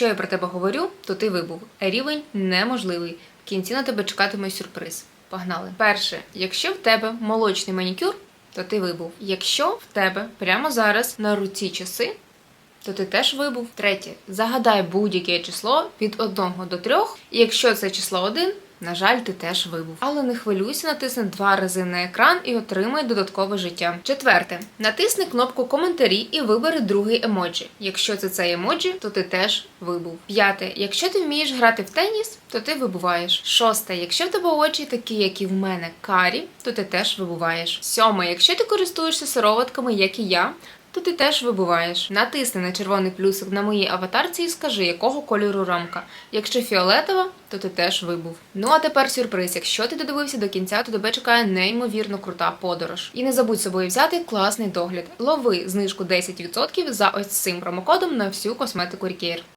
Що я про тебе говорю, то ти вибув. Рівень неможливий. В кінці на тебе чекатиме сюрприз. Погнали. Перше, якщо в тебе молочний манікюр, то ти вибув. Якщо в тебе прямо зараз на руці часи, то ти теж вибув. Третє. Загадай будь-яке число від 1 до 3. І якщо це число 1, на жаль, ти теж вибув. Але не хвилюйся, натисни два рази на екран і отримай додаткове життя. Четверте. Натисни кнопку коментарі і вибери другий емоджі. Якщо це цей емоджі, то ти теж вибув. П'яте. Якщо ти вмієш грати в теніс, то ти вибуваєш. Шосте. Якщо в тебе очі такі, як і в мене, карі, то ти теж вибуваєш. Сьоме. Якщо ти користуєшся сироватками, як і я, то ти теж вибуваєш. Натисни на червоний плюсик на моїй аватарці і скажи, якого кольору рамка. Якщо фіолетова, то ти теж вибув. Ну а тепер сюрприз. Якщо ти додивився до кінця, то тебе чекає неймовірно крута подорож. І не забудь собою взяти класний догляд. Лови знижку 10% за ось цим промокодом на всю косметику Рікейр.